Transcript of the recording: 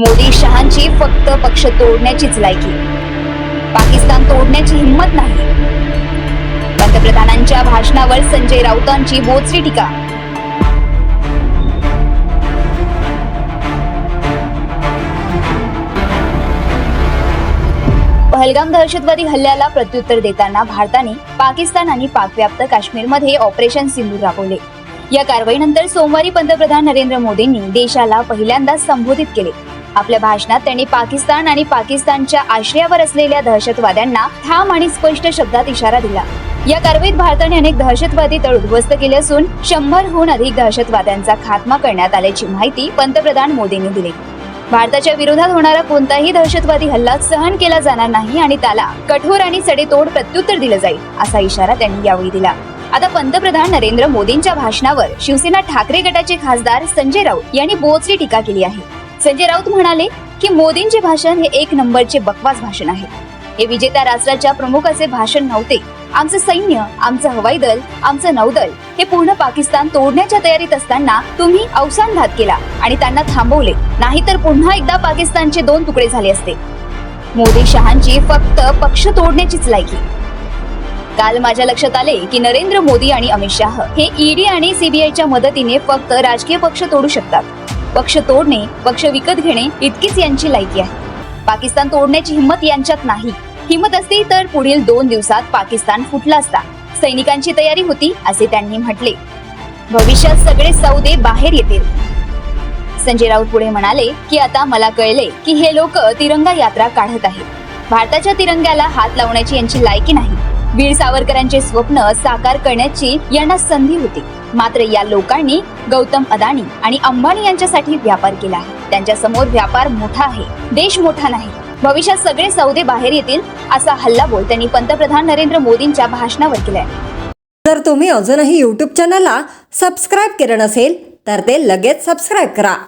मोदी शहांची फक्त पक्ष तोडण्याचीच लायकी. पाकिस्तान तोडण्याची हिंमत नाही. पंतप्रधानांच्या भाषणावर संजय राऊतांची बोचरी टीका. पहलगाम दहशतवादी हल्ल्याला प्रत्युत्तर देताना भारताने पाकिस्तान आणि पाकव्याप्त काश्मीरमध्ये ऑपरेशन सिंधू राबवले. या कारवाईनंतर सोमवारी पंतप्रधान नरेंद्र मोदींनी देशाला पहिल्यांदाच संबोधित केले. आपल्या भाषणात त्यांनी पाकिस्तान आणि पाकिस्तानच्या आश्रयावर असलेल्या दहशतवाद्यांना ठाम आणि स्पष्ट शब्दात इशारा दिला. या कारवाईत भारताने अनेक दहशतवादी तळ उद्ध्वस्त केले असून शंभरहून अधिक दहशतवाद्यांचा खात्मा करण्यात आल्याची माहिती पंतप्रधान मोदींनी दिली. भारताच्या विरोधात होणारा कोणताही दहशतवादी हल्ला सहन केला जाणार नाही आणि त्याला कठोर आणि सडेतोड प्रत्युत्तर दिलं जाईल असा इशारा त्यांनी यावेळी दिला. आता पंतप्रधान नरेंद्र मोदींच्या भाषणावर शिवसेना ठाकरे गटाचे खासदार संजय राऊत यांनी बोचरी टीका केली आहे. संजय राऊत म्हणाले की मोदींचे भाषण हे एक नंबरचे बकवास भाषण आहे. हे विजेत्या राष्ट्राच्या प्रमुखाचे भाषण नव्हते. आमचं सैन्य आमचं हवाई दल आमचं नौदल हे पूर्ण पाकिस्तान तोडण्याच्या तयारीत असताना तुम्ही अवसानघात केला आणि त्यांना थांबवले. नाहीतर पुन्हा एकदा पाकिस्तानचे दोन तुकडे झाले असते. मोदी शहांची फक्त पक्ष तोडण्याचीच लायकी. काल माझ्या लक्षात आले की नरेंद्र मोदी आणि अमित शाह हे ईडी आणि सीबीआयच्या मदतीने फक्त राजकीय पक्ष तोडू शकतात. पक्ष तोडणे पक्ष विकत घेणे इतकीच यांची लायकी आहे. पाकिस्तान तोडण्याची हिंमत यांच्यात नाही. हिंमत असती तर पुढील दोन दिवसात पाकिस्तान फुटला असता. सैनिकांची तयारी होती असे त्यांनी म्हटले. भविष्यात सगळे सौदे बाहेर येतील. संजय राऊत पुढे म्हणाले की आता मला कळले की हे लोक तिरंगा यात्रा काढत आहेत. भारताच्या तिरंग्याला हात लावण्याची यांची लायकी नाही. वीर सावरकरांचे स्वप्न साकार करण्याची यांना संधी होती. मात्र या लोकांनी गौतम अदानी आणि अंबानी यांच्यासाठी व्यापार केला आहे. त्यांच्यासमोर व्यापार मोठा आहे. देश मोठा नाही. भविष्यात सगळे सौदे बाहेर येतील असा हल्लाबोल त्यांनी पंतप्रधान नरेंद्र मोदींच्या भाषणावर केलाय. जर तुम्ही अजूनही यूट्यूब चॅनलला सबस्क्राईब केलं नसेल तर ते लगेच सबस्क्राईब करा.